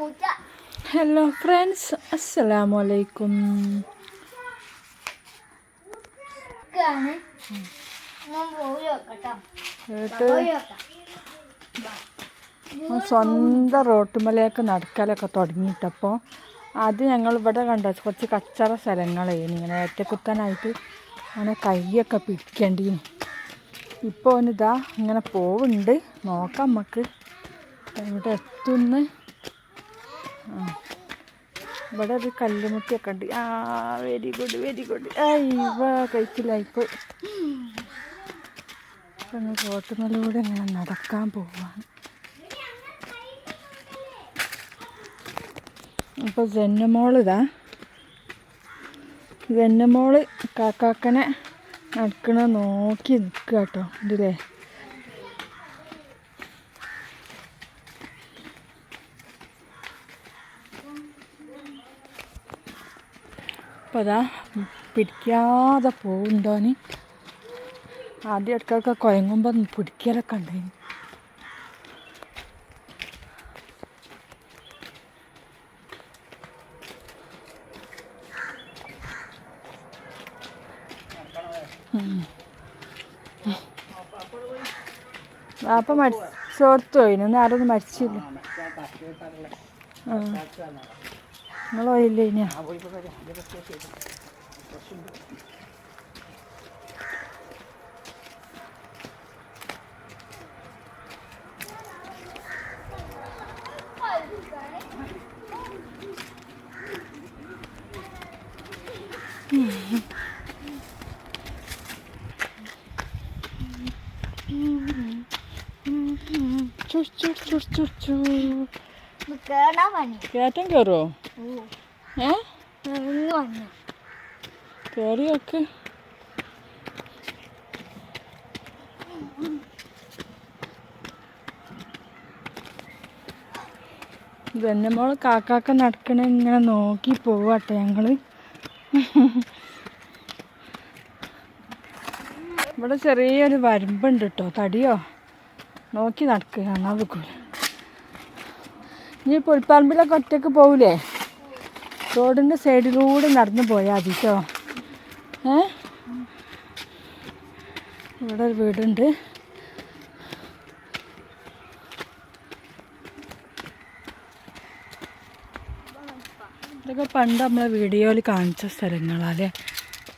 Hello friends അസ്സലാമു അലൈക്കും സ്വന്തം റോട്ടുമലയൊക്കെ നടക്കലൊക്കെ തുടങ്ങിയിട്ടപ്പോൾ അത് ഞങ്ങൾ ഇവിടെ കണ്ട. കുറച്ച് കച്ചറ സ്ഥലങ്ങളായിരുന്നു ഇങ്ങനെ ഏറ്റക്കുത്താനായിട്ട് അങ്ങനെ കൈയൊക്കെ പിടിക്കേണ്ടീന് ഇപ്പോൾ ഇതാ ഇങ്ങനെ പോവുന്നുണ്ട്. നോക്കാം നമുക്ക്. ഇവിടെ എത്തുന്ന്. ഇവിടെ ഒരു കല്ലുമുട്ടിയൊക്കെ ഉണ്ട്. ആ വെരി ഗുഡ് വെരി ഗുഡ് ഇവ കഴിച്ചില്ലായിപ്പോൾ ഞങ്ങൾ ഇങ്ങനെ നടക്കാൻ പോവാണ്. അപ്പോൾ ജന്നമോളിതാ. ജന്നമോൾ കാക്കാക്കനെ നടക്കണ നോക്കി നിൽക്കുക കേട്ടോ ഇതിലേ. അപ്പോൾ അതാ പിടിക്കാതെ പോകുന്നുണ്ടോന് ആദ്യം ഇടയ്ക്കൊക്കെ കുഴങ്ങുമ്പോൾ പിടിക്കലൊക്കെ ഉണ്ടായിരുന്നു അപ്പം മരിച്ചോർത്ത് പോയിന്. ആരൊന്നും മരിച്ചില്ല. ആ. നിങ്ങൾ പോയില്ലേ ഇനിയാ ചു ചു ചു ചു ചു. കേടാ പണി കയറ്റം കയറുമോ ഏ? കയറി മോൾ കാക്കാക്ക നടക്കണ ഇങ്ങനെ നോക്കി പോവാട്ടെ ഞങ്ങൾ. ഇവിടെ ചെറിയൊരു വരമ്പുണ്ട് കേട്ടോ തടിയോ? നോക്കി നടക്കുക എന്നാ വെക്കൂല ഇനി പുൽപ്പറമ്പിലൊക്കെ ഒറ്റയ്ക്ക് പോവില്ലേ റോഡിന്റെ സൈഡിലൂടെ നടന്നു പോയാൽ മതി കേട്ടോ ഏ? ഇവിടെ ഒരു വീടുണ്ട്. ഇതൊക്കെ പണ്ട് നമ്മളെ വീഡിയോയിൽ കാണിച്ച സ്ഥലങ്ങളല്ലേ?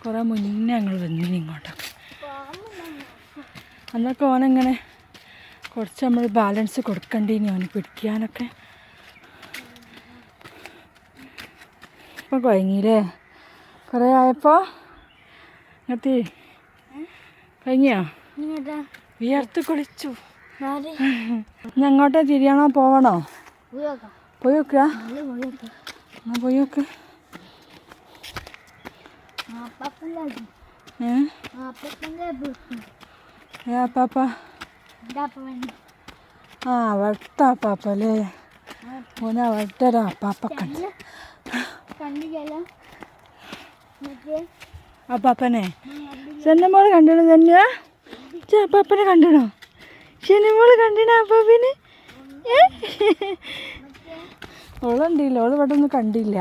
കുറേ മുന്നേ ഞങ്ങൾ വന്നിന് ഇങ്ങോട്ടൊക്കെ. അന്നൊക്കെ ഓനെങ്ങനെ കുറച്ച് നമ്മൾ ബാലൻസ് കൊടുക്കണ്ടീനി അവന് പിടിക്കാനൊക്കെ. ഇപ്പം കുഴങ്ങിയില്ലേ കുറേ ആയപ്പോൾ ഇങ്ങത്തി കഴിഞ്ഞോ വിയർത്ത് കുളിച്ചു. ഇനി അങ്ങോട്ടേ തിരിയണോ പോവണോ? പോയി നോക്കാം. പോയി എന്നാ ഏ? അപ്പാപ്പ? പണി ആ വട്ടാ അല്ലേ? മോനാ വട്ടരാ ഉണ്ട് കണ്ടില്ല മറ്റേ അപ്പാപ്പനെ ചെന്നമോൾ കണ്ടിടോ തന്നെ ചേ അപ്പാപ്പനെ കണ്ടിടോ ചെന്നമോൾ കണ്ടിനാ അപ്പാപ്പന്? ഓളുണ്ടില്ല ഓൾ ഇവിടെ ഒന്നും കണ്ടില്ല.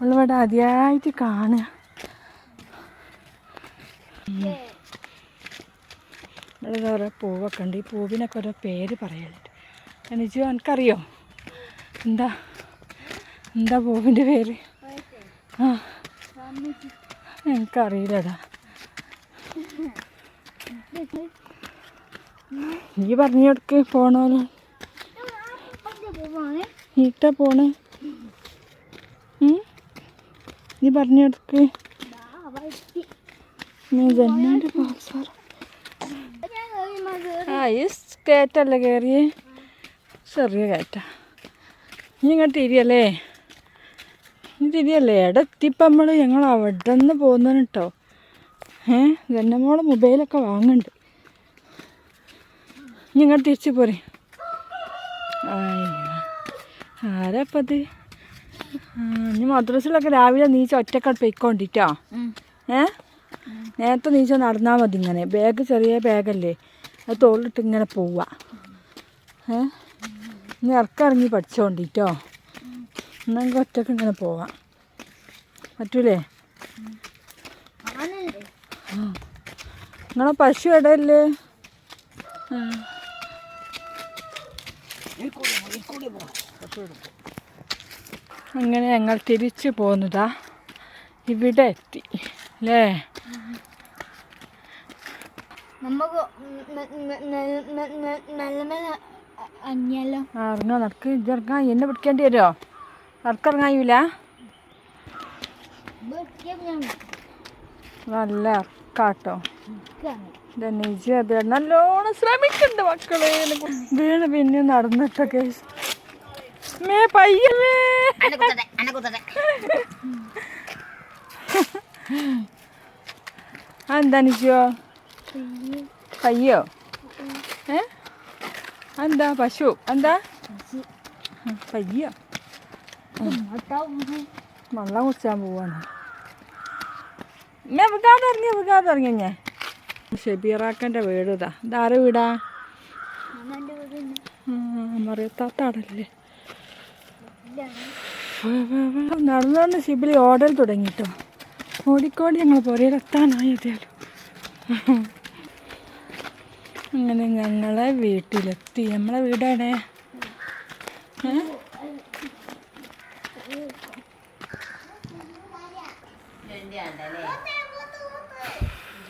ഓൾ ഇവിടെ ആദ്യമായിട്ട് കാണുക. ഇവിടെ ഓരോ പൂവൊക്കെ ഉണ്ട്. ഈ പൂവിനൊക്കെ ഓരോ പേര് പറയാനുണ്ട്. എനിച്ചു എനിക്കറിയോ? എന്താ? എന്താ പൂവിന്റെ പേര്? എനിക്കറിയില്ലടാ. നീ പറഞ്ഞു കൊടുക്ക് പോവാണ് നീട്ടാ പോണേ? നീ പറഞ്ഞു കൊടുക്ക് ജന്നാന്റെ കയറിയേ ചെറിയ കയറ്റ. നീ ഇങ്ങോട്ട് തിരിയല്ലേ? നീ എടത്തിപ്പം നമ്മൾ ഞങ്ങൾ അവിടെ നിന്ന് പോകുന്നതിന് കേട്ടോ ഏ മോളെ മൊബൈലൊക്കെ വാങ്ങുന്നുണ്ട് ഞങ്ങൾ തിരിച്ചു തിരിച്ച് പോരെ. ആരാപ്പത്? ഇനി മദ്രസിലൊക്കെ രാവിലെ നീച്ച ഒറ്റക്കാട് പൊയ്ക്കൊണ്ടിട്ടോ. ഏ? നേരത്തെ നീച്ച നടന്നാൽ മതി ഇങ്ങനെ. ബാഗ് ചെറിയ ബാഗല്ലേ അത് തോളിലിട്ട് ഇങ്ങനെ പോവാ. ഏ? ഇനി ഇറക്കിറങ്ങി പഠിച്ചോണ്ടിട്ടോ. എന്നാൽ ഒറ്റയ്ക്ക് ഇങ്ങനെ പോവാം പറ്റൂലേ നിങ്ങളെ പശു ഇടയില്ലേ അങ്ങനെ ഞങ്ങൾ തിരിച്ചു പോന്നതാ ഇവിടെ എത്തി അല്ലേ നമുക്ക് നല്ല നല്ല അന്യല്ലോ ആ ഇറങ്ങാ നടക്ക് ഇറങ്ങാൻ എന്നെ പിടിക്കേണ്ടി വരുമോ നടക്കിറങ്ങായൂല നല്ല അത് നല്ലോണം ശ്രമിക്കുന്നുണ്ട് മക്കളെ. വീണ് പിന്നെ നടന്നിട്ടൊക്കെ മേ പയ്യല്ലേ എന്താ നിക്കോ പയ്യോ? ഏ? എന്താ പശു? എന്താ? പയ്യോ? വെള്ളം കുടിച്ചാൻ പോവാണ്. ഞാൻ വികാതെ ഇറങ്ങി വികാതെ ഇറങ്ങി ഞാൻ. ഷെബീറാക്കന്റെ വീട് ഇതാ. ഇതാരെ വീടാ? മറിയത്താത്താടല്ലേ നടന്നുകൊണ്ട് ശിബിലി ഓടൽ തുടങ്ങിട്ടോ. ഓടിക്കോടി ഞങ്ങൾ പുരയിലെത്താനായി ഏതായാലും അങ്ങനെ ഞങ്ങളെ വീട്ടിലെത്തി. നമ്മളെ വീടാണേ